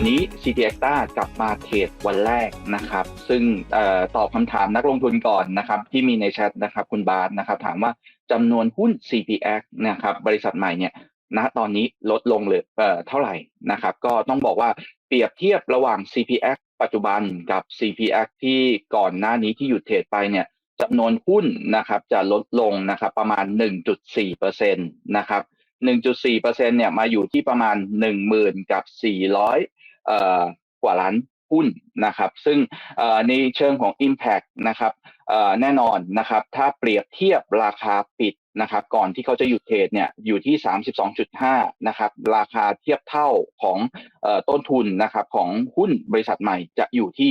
วันนี้ CT e x t a กลับมาเทรดวันแรกนะครับ ซึ่งออตอบคำถามนักลงทุนก่อนนะครับ ที่มีในแชทนะครับคุณบาสนะครับ ถามว่าจำนวนหุ้น CPX นะครับ บริษัทใหม่เนี่ยณตอนนี้ลดลงเหลือเอ่อเท่าไหร่นะครับ ก็ต้องบอกว่าเปรียบเทียบระหว่าง CPX ปัจจุบันกับ CPX ที่ก่อนหน้านี้ที่หยุดเทรดไปเนี่ยจำนวนหุ้นนะครับจะลดลงนะครับประมาณ 1.4%นะครับ 1.4%เนี่ยมาอยู่ที่ประมาณ 10,000 กับ 400เอ่อ กว่าล้านหุ้นนะครับซึ่งในเชิงของ Impact นะครับแน่นอนนะครับถ้าเปรียบเทียบราคาปิดนะครับก่อนที่เขาจะหยุดเทรดเนี่ยอยู่ที่ 32.5นะครับราคาเทียบเท่าของอต้นทุนนะครับของหุ้นบริษัทใหม่จะอยู่ที่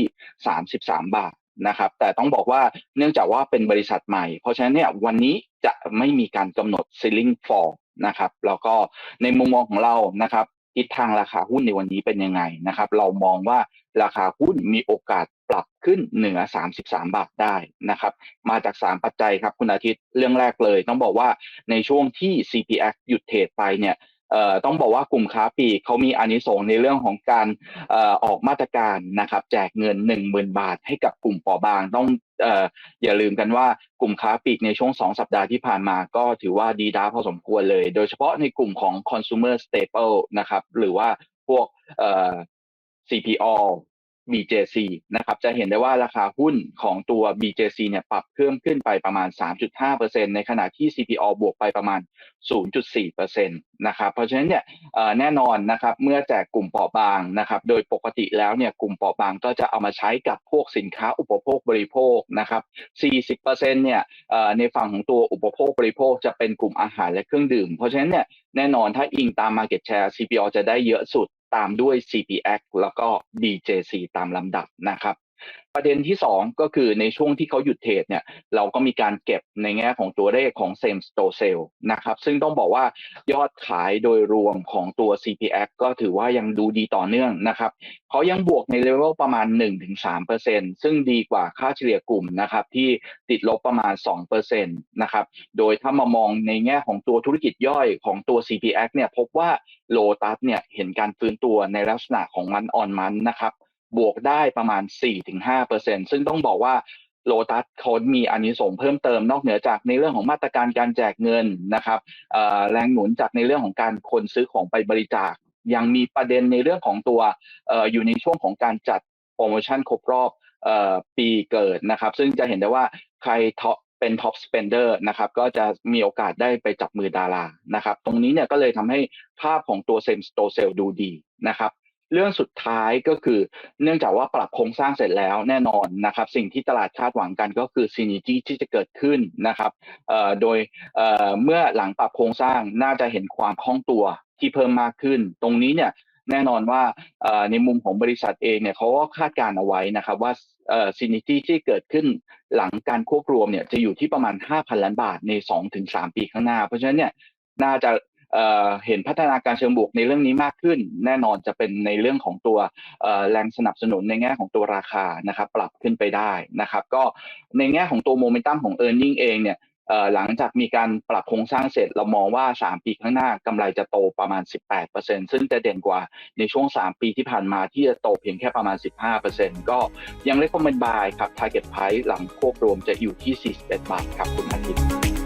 33 บาทนะครับแต่ต้องบอกว่าเนื่องจากว่าเป็นบริษัทใหม่ เพราะฉะนั้นเนี่ยวันนี้จะไม่มีการกำหนด ceiling floor นะครับแล้วก็ในมุมมองของเรานะครับ ทิศทางราคาหุ้นในวันนี้เป็นยังไงนะครับ เรามองว่าราคาหุ้นมีโอกาสปรับขึ้นเหนือ 33 บาทได้นะครับ มาจาก 3 ปัจจัยครับคุณอาทิตย์เรื่องแรกเลย ต้องบอกว่าในช่วงที่ CPX หยุดเทรดไปเนี่ย ต้องบอกว่ากลุ่มค้าปลีกเขามีอานิสงส์ในเรื่องของการเอ่อออกมาตรการนะครับ แจกเงิน 10,000 บาทให้กับกลุ่มปอบางต้องเอ่ออย่าลืมกันว่ากลุ่มค้าปลีกในช่วง 2 สัปดาห์ที่ผ่านมาก็ถือว่าดีด้าพอสมควรเลย โดยเฉพาะในกลุ่มของ consumer staple นะครับ หรือว่าพวกเอ่อ CPO BJC นะครับจะเห็นได้ว่าราคาหุ้นของตัว BJC เนี่ยปรับเพิ่มขึ้นไปประมาณ 3.5%ในขณะที่ CPO บวกไปประมาณ 0.4%นะครับเพราะฉะนั้นเนี่ยแน่นอนนะครับเมื่อแจกกลุ่มเปราะบางนะครับโดยปกติแล้วเนี่ยกลุ่มเปราะบางก็จะเอามาใช้กับพวกสินค้าอุปโภคบริโภคนะครับ 40%เนี่ยเอ่อในฝั่งของตัวอุปโภคบริโภคจะเป็นกลุ่มอาหารและเครื่องดื่ม เพราะฉะนั้นเนี่ยแน่นอนถ้าอิงตาม Market Share CPO จะได้เยอะสุด ตามด้วย CPX แล้วก็ D.J.C. ตามลำดับนะครับ ประเด็นที่ 2 ก็คือในช่วงที่เขาหยุดเทรดเนี่ยเราก็มีการเก็บในแง่ของตัวเลขของ Same Store Sale นะครับซึ่งต้องบอกว่ายอดขายโดยรวมของตัว CPX ก็ถือว่ายังดูดีต่อเนื่องนะครับเขายังบวกในเลเวลประมาณ 1-3%ซึ่งดีกว่าค่าเฉลี่ยกลุ่มนะครับที่ติดลบประมาณ 2%นะครับโดยถ้ามามองในแง่ของตัวธุรกิจย่อยของตัว CPX เนี่ยพบว่าโลตัสเนี่ยเห็นการฟื้นตัวในลักษณะของมันออนมันนะครับ บวกได้ประมาณ 4-5%ซึ่งต้องบอกว่าโลตัสเขามีอานิสงส์เพิ่มเติมนอกเหนือจากในเรื่องของมาตรการการแจกเงินนะครับแรงหนุนจากในเรื่องของการคนซื้อของไปบริจาค ยังมีประเด็นในเรื่องของตัวอออยู่ในช่วงของการจัดโปรโมชั่นครบรอบออปีเกิดนะครับ ซึ่งจะเห็นได้ว่าใครท็อปเป็นท็อปสเปนเดอร์นะครับก็จะมีโอกาสได้ไปจับมือดารานะครับ ตรงนี้เนี่ยก็เลยทำให้ภาพของตัวเซมสโตเซลดูดีนะครับ เรื่องสุดท้ายก็คือ เนื่องจากว่าปรับโครงสร้างเสร็จแล้วแน่นอนนะครับ สิ่งที่ตลาดคาดหวังกันก็คือซีนิจี้ที่จะเกิดขึ้นนะครับโดยเมื่อหลังปรับโครงสร้างน่าจะเห็นความคล่องตัวที่เพิ่มมากขึ้น ตรงนี้เนี่ยแน่นอนว่าในมุมของบริษัทเองเนี่ยเขาก็คาดการณ์เอาไว้นะครับว่าซีนิจี้ที่เกิดขึ้นหลังการควบรวมเนี่ยจะอยู่ที่ประมาณ 5,000 ล้านบาทใน 2-3 ปีข้างหน้า เพราะฉะนั้นเนี่ยน่าจะ เห็นพัฒนาการเชิงบวกในเรื่องนี้มากขึ้น แน่นอนจะเป็นในเรื่องของตัวแรงสนับสนุนในแง่ของตัวราคานะครับปรับขึ้นไปได้นะครับ ก็ในแง่ของตัวโมเมนตัมของ e a r n i n g เองเนี่ยหลังจากมีการปรับโครงสร้างเสร็จเรามองว่า 3 ปีข้างหน้ากำไรจะโตประมาณ 18%ซึ่งจะเด่นกว่าในช่วง 3 ปีที่ผ่านมาที่จะโตเพียงแค่ประมาณ 15%ก็ยังเล็กคอมเมนต์บายครับ target price หลังควบรวมจะอยู่ที่ 41 บาทครับคุณอาทิตย์